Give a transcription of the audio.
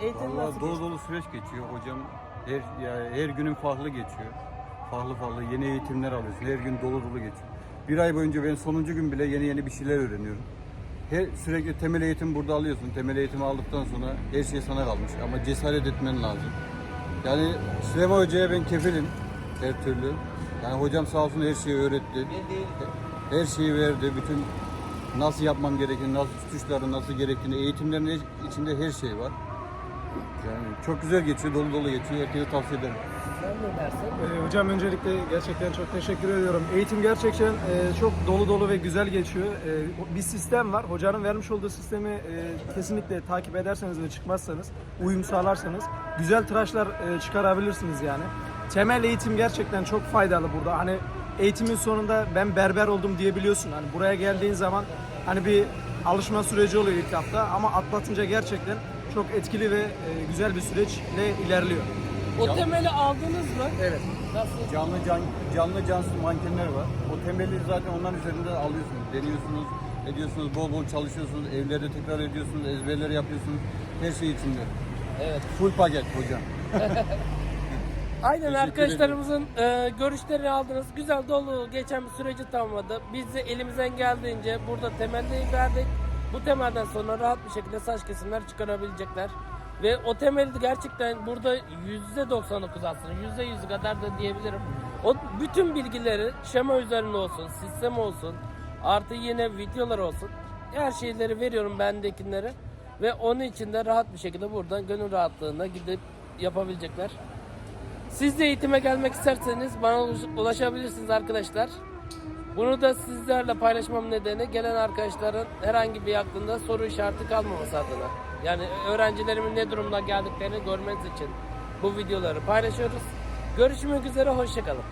Eğitim Vallahi nasıl dolu geçti? dolu süreç geçiyor hocam. Her ya her günün farklı geçiyor. Farklı farklı yeni eğitimler alıyorsun. Her gün dolu dolu geçiyor. Bir ay boyunca ben sonuncu gün bile yeni yeni bir şeyler öğreniyorum. Her sürekli temel eğitim burada alıyorsun. Temel eğitimi aldıktan sonra her şey sana kalmış ama cesaret etmen lazım. Yani Süleyman Hoca'ya ben kefilim her türlü. Yani hocam sağ olsun her şeyi öğretti. Her şeyi verdi. Bütün nasıl yapmam gerektiğini, nasıl tutuşları nasıl gerektiğini, eğitimlerin içinde her şey var. Yani çok güzel geçiyor, dolu dolu geçiyor. Herkese tavsiye ederim. Sen ne dersin? Ee, hocam öncelikle gerçekten çok teşekkür ediyorum. Eğitim gerçekten e, çok dolu dolu ve güzel geçiyor. E, bir sistem var. Hocanın vermiş olduğu sistemi e, kesinlikle takip ederseniz ve çıkmazsanız, uyum sağlarsanız güzel tıraşlar e, çıkarabilirsiniz yani. Temel eğitim gerçekten çok faydalı burada. Hani eğitimin sonunda ben berber oldum diyebiliyorsun. Hani buraya geldiğin zaman hani bir alışma süreci oluyor ilk hafta ama atlatınca gerçekten çok etkili ve e, güzel bir süreçle ilerliyor. O temeli aldınız mı? Evet. Nasıl? Canlı can, canlı cansız mankenler var. O temeli zaten onların üzerinde alıyorsunuz. Deniyorsunuz, ediyorsunuz, bol bol çalışıyorsunuz. Evlerde tekrar ediyorsunuz, ezberler yapıyorsunuz. Her şey içinde. Evet. Full paket hocam. Aynen Teşekkür arkadaşlarımızın e, görüşlerini aldınız. Güzel dolu geçen bir süreci tamamladı. Biz de elimizden geldiğince burada temelli verdik. Bu temelden sonra rahat bir şekilde saç kesimler çıkarabilecekler. Ve o temeli gerçekten burada %99 aslında %100 kadar da diyebilirim. O bütün bilgileri şema üzerinde olsun, sistem olsun, artı yine videolar olsun. Her şeyleri veriyorum bendekileri. Ve onun için de rahat bir şekilde buradan gönül rahatlığına gidip yapabilecekler. Siz de eğitime gelmek isterseniz bana ulaş- ulaşabilirsiniz arkadaşlar. Bunu da sizlerle paylaşmam nedeni gelen arkadaşların herhangi bir aklında soru işareti kalmaması adına. Yani öğrencilerimin ne durumda geldiklerini görmeniz için bu videoları paylaşıyoruz. Görüşmek üzere, hoşçakalın.